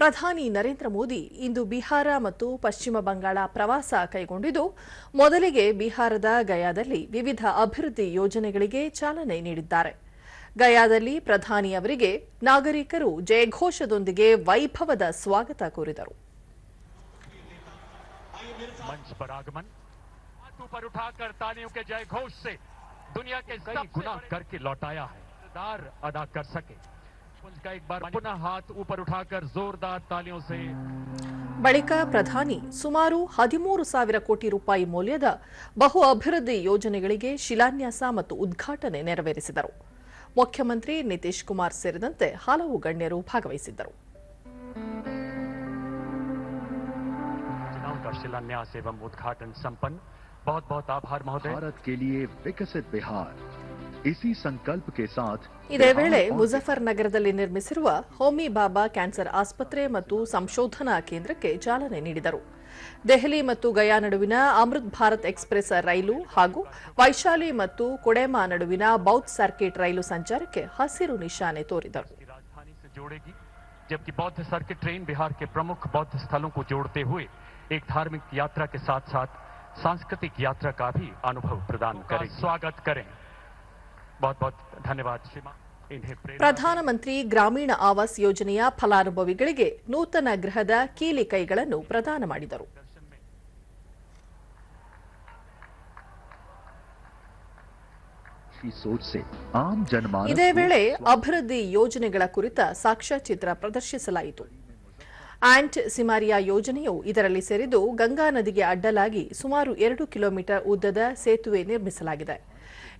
ಪ್ರಧಾನಿ ನರೇಂದ್ರ ಮೋದಿ ಇಂದು ಬಿಹಾರ ಮತ್ತು ಪಶ್ಚಿಮ ಬಂಗಾಳ ಪ್ರವಾಸ ಕೈಗೊಂಡಿದ್ದು ಮೊದಲಿಗೆ ಬಿಹಾರದ ಗಯಾದಲ್ಲಿ ವಿವಿಧ ಅಭಿವೃದ್ಧಿ ಯೋಜನೆಗಳಿಗೆ ಚಾಲನೆ ನೀಡಿದ್ದಾರೆ ಗಯಾದಲ್ಲಿ ಪ್ರಧಾನಿ ಅವರಿಗೆ ನಾಗರಿಕರು ಜಯಘೋಷದೊಂದಿಗೆ ವೈಭವದ ಸ್ವಾಗತ ಕೋರಿದರು मंच पर आगमन हाथ ऊपर उठाकर तालियों के जय घोष से दुनिया के कई गुना करके लौटाया है दार अदा कर सके उनका एक बार पुनः हाथ ऊपर उठाकर जोरदार तालियों से ಬಳಿಕ ಪ್ರಧಾನಿ ಸುಮಾರು ಹದಿಮೂರು ಸಾವಿರ ಕೋಟಿ ರೂಪಾಯಿ ಮೌಲ್ಯದ ಬಹು ಅಭಿವೃದ್ಧಿ ಯೋಜನೆಗಳಿಗೆ ಶಿಲಾನ್ಯಾಸ ಮತ್ತು ಉದ್ಘಾಟನೆ ನೆರವೇರಿಸಿದರು ಮುಖ್ಯಮಂತ್ರಿ ನಿತೀಶ್ ಕುಮಾರ್ ಸೇರಿದಂತೆ ಹಲವು ಗಣ್ಯರು ಭಾಗವಹಿಸಿದ್ದರು योजनाओं का शिलान्यास एवं उद्घाटन संपन्न बहुत बहुत आभार महोदय भारत के लिए विकसित बिहार इसी संकल्प के साथ ಇದೇ बिहार ವೇಳೆ और ಮುಜಫರ್ ನಗರದಲ್ಲಿ ನಿರ್ಮಿಸಿರುವ ಹೋಮಿ ಬಾಬಾ ಕ್ಯಾನ್ಸರ್ ಆಸ್ಪತ್ರೆ ಮತ್ತು ಸಂಶೋಧನಾ ಕೇಂದ್ರಕ್ಕೆ ಚಾಲನೆ ನೀಡಿದರು ದೆಹಲಿ ಮತ್ತು ಗಯಾ ನಡುವಿನ ಅಮೃತ್ ಭಾರತ್ ಎಕ್ಸ್ಪ್ರೆಸ್ ರೈಲು ಹಾಗೂ ವೈಶಾಲಿ ಮತ್ತು ಕೊಡೆಮಾ ನಡುವಿನ ಬೌತ್ ಸರ್ಕಿಟ್ ರೈಲು ಸಂಚಾರಕ್ಕೆ ಹಸಿರು ನಿಶಾನೆ ತೋರಿದರು की राजधानी से जोड़ेगी जबकि बौद्ध सर्किट ट्रेन बिहार के प्रमुख बौद्ध स्थलों को जोड़ते हुए एक धार्मिक यात्रा के साथ साथ सांस्कृतिक यात्रा का भी अनुभव प्रदान करें स्वागत करें ಪ್ರಧಾನಮಂತ್ರಿ ಗ್ರಾಮೀಣ ಆವಾಸ್ ಯೋಜನೆಯ ಫಲಾನುಭವಿಗಳಿಗೆ ನೂತನ ಗೃಹದ ಕೀಲಿ ಕೈಗಳನ್ನು ಪ್ರದಾನ ಮಾಡಿದರು. ಇದೇ ವೇಳೆ ಅಭಿವೃದ್ಧಿ ಯೋಜನೆಗಳ ಕುರಿತ ಸಾಕ್ಷ್ಯಚಿತ್ರ ಪ್ರದರ್ಶಿಸಲಾಯಿತು. ಆಂಟ್ ಸಿಮಾರಿಯಾ ಯೋಜನೆಯು ಇದರಲ್ಲಿ ಸೇರಿದ್ದು ಗಂಗಾ ನದಿಗೆ ಅಡ್ಡಲಾಗಿ ಸುಮಾರು ಎರಡು ಕಿಲೋಮೀಟರ್ ಉದ್ದದ ಸೇತುವೆ ನಿರ್ಮಿಸಲಾಗಿದೆ.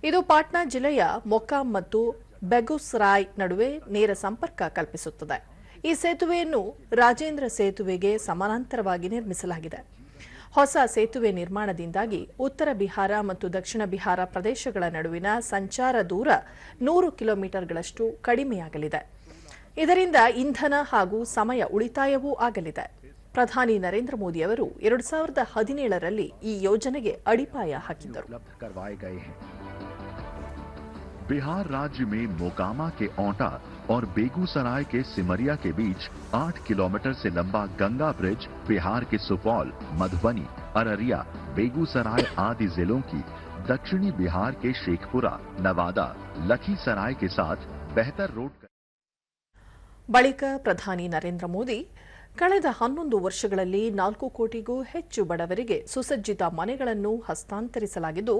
ಇದು ಪಾಟ್ನಾ ಜಿಲ್ಲೆಯ ಮೊಕಾಂ ಮತ್ತು ಬೆಗುಸ್ರಾಯ್ ನಡುವೆ ನೇರ ಸಂಪರ್ಕ ಕಲ್ಪಿಸುತ್ತದೆ. ಈ ಸೇತುವೆಯನ್ನು ರಾಜೇಂದ್ರ ಸೇತುವೆಗೆ ಸಮಾನಾಂತರವಾಗಿ ನಿರ್ಮಿಸಲಾಗಿದೆ. ಹೊಸ ಸೇತುವೆ ನಿರ್ಮಾಣದಿಂದಾಗಿ ಉತ್ತರ ಬಿಹಾರ ಮತ್ತು ದಕ್ಷಿಣ ಬಿಹಾರ ಪ್ರದೇಶಗಳ ನಡುವಿನ ಸಂಚಾರ ದೂರ ನೂರು ಕಿಲೋಮೀಟರ್ಗಳಷ್ಟು ಕಡಿಮೆಯಾಗಲಿದೆ. ಇದರಿಂದ ಇಂಧನ ಹಾಗೂ ಸಮಯ ಉಳಿತಾಯವೂ ಆಗಲಿದೆ. ಪ್ರಧಾನಿ ನರೇಂದ್ರ ಮೋದಿ ಅವರು ಎರಡು ಸಾವಿರದ ಹದಿನೇಳರಲ್ಲಿ ಈ ಯೋಜನೆಗೆ ಅಡಿಪಾಯ ಹಾಕಿದ್ದರು. बिहार राज्य में मोकामा के औंटा और बेगूसराय के सिमरिया के बीच 8 किलोमीटर से लंबा गंगा ब्रिज बिहार के सुपौल मधुबनी अररिया बेगूसराय आदि जिलों की दक्षिणी बिहार के शेखपुरा नवादा लखीसराय के साथ बेहतर रोड ಬಳಿಕ ಪ್ರಧಾನಿ ನರೇಂದ್ರ ಮೋದಿ ಕಳೆದ ಹನ್ನೊಂದು ವರ್ಷಗಳಲ್ಲಿ ನಾಲ್ಕು ಕೋಟಿಗೂ ಹೆಚ್ಚು ಬಡವರಿಗೆ ಸುಸಜ್ಜಿತ ಮನೆಗಳನ್ನು ಹಸ್ತಾಂತರಿಸಲಾಗಿದ್ದು,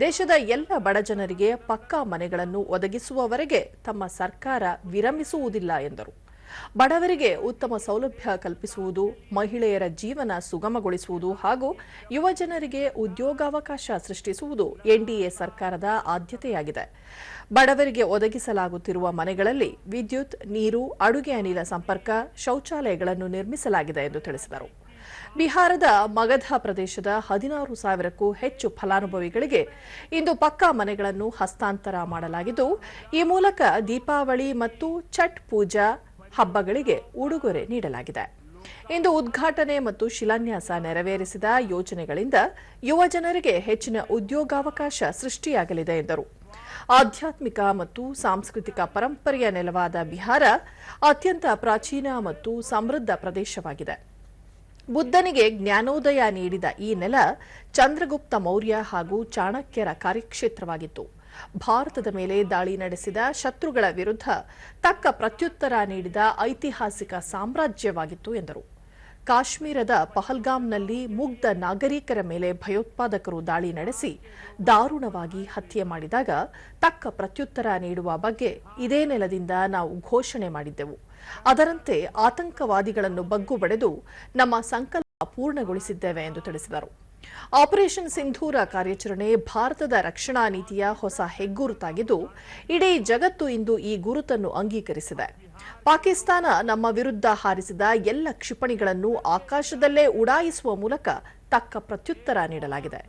ದೇಶದ ಎಲ್ಲ ಬಡಜನರಿಗೆ ಪಕ್ಕಾ ಮನೆಗಳನ್ನು ಒದಗಿಸುವವರೆಗೆ ತಮ್ಮ ಸರ್ಕಾರ ವಿರಮಿಸುವುದಿಲ್ಲ ಎಂದರು. ಬಡವರಿಗೆ ಉತ್ತಮ ಸೌಲಭ್ಯ ಕಲ್ಪಿಸುವುದು, ಮಹಿಳೆಯರ ಜೀವನ ಸುಗಮಗೊಳಿಸುವುದು ಹಾಗೂ ಯುವಜನರಿಗೆ ಉದ್ಯೋಗಾವಕಾಶ ಸೃಷ್ಟಿಸುವುದು ಎನ್ಡಿಎ ಸರ್ಕಾರದ ಆದ್ಯತೆಯಾಗಿದೆ. ಬಡವರಿಗೆ ಒದಗಿಸಲಾಗುತ್ತಿರುವ ಮನೆಗಳಲ್ಲಿ ವಿದ್ಯುತ್, ನೀರು, ಅಡುಗೆ ಅನಿಲ ಸಂಪರ್ಕ, ಶೌಚಾಲಯಗಳನ್ನು ನಿರ್ಮಿಸಲಾಗಿದೆ ಎಂದು ತಿಳಿಸಿದರು. ಬಿಹಾರದ ಮಗಧ ಪ್ರದೇಶದ ಹದಿನಾರು ಸಾವಿರಕ್ಕೂ ಹೆಚ್ಚು ಫಲಾನುಭವಿಗಳಿಗೆ ಇಂದು ಪಕ್ಕಾ ಮನೆಗಳನ್ನು ಹಸ್ತಾಂತರ ಮಾಡಲಾಗಿದ್ದು, ಈ ಮೂಲಕ ದೀಪಾವಳಿ ಮತ್ತು ಛಟ್ ಪೂಜಾ ಹಬ್ಬಗಳಿಗೆ ಉಡುಗೊರೆ ನೀಡಲಾಗಿದೆ. ಇಂದು ಉದ್ಘಾಟನೆ ಮತ್ತು ಶಿಲಾನ್ಯಾಸ ನೆರವೇರಿಸಿದ ಯೋಜನೆಗಳಿಂದ ಯುವ ಜನರಿಗೆ ಹೆಚ್ಚಿನ ಉದ್ಯೋಗಾವಕಾಶ ಸೃಷ್ಟಿಯಾಗಲಿದೆ ಎಂದರು. ಆಧ್ಯಾತ್ಮಿಕ ಮತ್ತು ಸಾಂಸ್ಕೃತಿಕ ಪರಂಪರೆಯ ನೆಲವಾದ ಬಿಹಾರ ಅತ್ಯಂತ ಪ್ರಾಚೀನ ಮತ್ತು ಸಮೃದ್ಧ ಪ್ರದೇಶವಾಗಿದೆ. ಬುದ್ಧನಿಗೆ ಜ್ಞಾನೋದಯ ನೀಡಿದ ಈ ನೆಲ ಚಂದ್ರಗುಪ್ತ ಮೌರ್ಯ ಹಾಗೂ ಚಾಣಕ್ಯರ ಕಾರ್ಯಕ್ಷೇತ್ರವಾಗಿತ್ತು. ಭಾರತದ ಮೇಲೆ ದಾಳಿ ನಡೆಸಿದ ಶತ್ರುಗಳ ವಿರುದ್ಧ ತಕ್ಕ ಪ್ರತ್ಯುತ್ತರ ನೀಡಿದ ಐತಿಹಾಸಿಕ ಸಾಮ್ರಾಜ್ಯವಾಗಿತ್ತು ಎಂದರು. ಕಾಶ್ಮೀರದ ಪಹಲ್ಗಾಮ್ನಲ್ಲಿ ಮುಗ್ಧ ನಾಗರಿಕರ ಮೇಲೆ ಭಯೋತ್ಪಾದಕರು ದಾಳಿ ನಡೆಸಿ ದಾರುಣವಾಗಿ ಹತ್ಯೆ ಮಾಡಿದಾಗ ತಕ್ಕ ಪ್ರತ್ಯುತ್ತರ ನೀಡುವ ಬಗ್ಗೆ ಇದೇ ನೆಲದಿಂದ ನಾವು ಘೋಷಣೆ ಮಾಡಿದ್ದೆವು. ಅದರಂತೆ ಆತಂಕವಾದಿಗಳನ್ನು ಬಗ್ಗು ಬಡೆದು ನಮ್ಮ ಸಂಕಲ್ಪ ಪೂರ್ಣಗೊಳಿಸಿದ್ದೇವೆ ಎಂದು ತಿಳಿಸಿದರು. ಆಪರೇಷನ್ ಸಿಂಧೂರ ಕಾರ್ಯಾಚರಣೆ ಭಾರತದ ರಕ್ಷಣಾ ನೀತಿಯ ಹೊಸ ಹೆಗ್ಗುರುತಾಗಿದ್ದು, ಇಡೀ ಜಗತ್ತು ಇಂದು ಈ ಗುರುತನ್ನು ಅಂಗೀಕರಿಸಿದೆ. ಪಾಕಿಸ್ತಾನ ನಮ್ಮ ವಿರುದ್ಧ ಹಾರಿಸಿದ ಎಲ್ಲ ಕ್ಷಿಪಣಿಗಳನ್ನು ಆಕಾಶದಲ್ಲೇ ಉಡಾಯಿಸುವ ಮೂಲಕ ತಕ್ಕ ಪ್ರತ್ಯುತ್ತರ ನೀಡಲಾಗಿದೆ.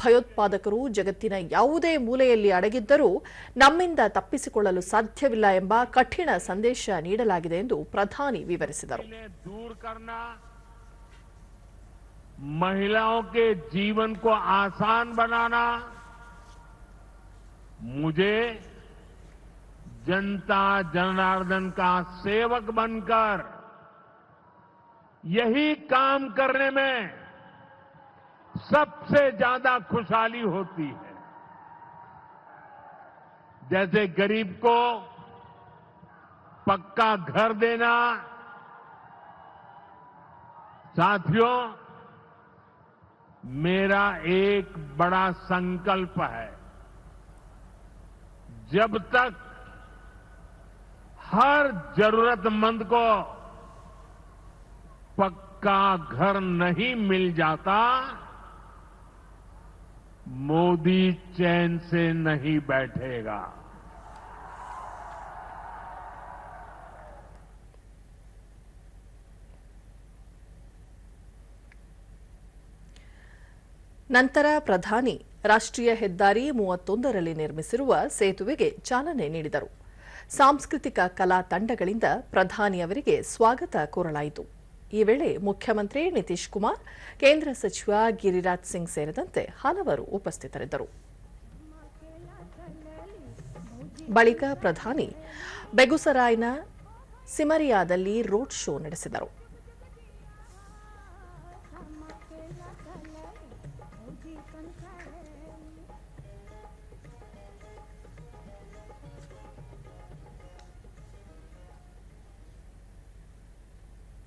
ಭಯೋತ್ಪಾದಕರು ಜಗತ್ತಿನ ಯಾವುದೇ ಮೂಲೆಯಲ್ಲಿ ಅಡಗಿದ್ದರೂ ನಮ್ಮಿಂದ ತಪ್ಪಿಸಿಕೊಳ್ಳಲು ಸಾಧ್ಯವಿಲ್ಲ ಎಂಬ ಕಠಿಣ ಸಂದೇಶ ನೀಡಲಾಗಿದೆ ಎಂದು ಪ್ರಧಾನಿ ವಿವರಿಸಿದರು. महिलाओं के जीवन को आसान बनाना, मुझे जनता जनार्दन का सेवक बनकर यही काम करने में सबसे ज़्यादा खुशहाली होती है। जैसे गरीब को पक्का घर देना, साथियों मेरा एक बड़ा संकल्प है। जब तक हर जरूरतमंद को पक्का घर नहीं मिल जाता, मोदी चैन से नहीं बैठेगा। ನಂತರ ಪ್ರಧಾನಿ ರಾಷ್ಟ್ರೀಯ ಹೆದ್ದಾರಿ ಮೂವತ್ತೊಂದರಲ್ಲಿ ನಿರ್ಮಿಸಿರುವ ಸೇತುವೆಗೆ ಚಾಲನೆ ನೀಡಿದರು. ಸಾಂಸ್ಕೃತಿಕ ಕಲಾ ತಂಡಗಳಿಂದ ಪ್ರಧಾನಿ ಅವರಿಗೆ ಸ್ವಾಗತ ಕೋರಲಾಯಿತು. ಈ ವೇಳೆ ಮುಖ್ಯಮಂತ್ರಿ ನಿತೀಶ್ ಕುಮಾರ್, ಕೇಂದ್ರ ಸಚಿವ ಗಿರಿರಾಜ್ ಸಿಂಗ್ ಸೇರಿದಂತೆ ಹಲವರು ಉಪಸ್ಥಿತರಿದ್ದರು. ಬಳಿಕ ಪ್ರಧಾನಿ ಬೆಗುಸರಾಯ್ನ ಸಿಮರಿಯಾದಲ್ಲಿ ರೋಡ್ ಶೋ ನಡೆಸಿದರು. Keep on climbing.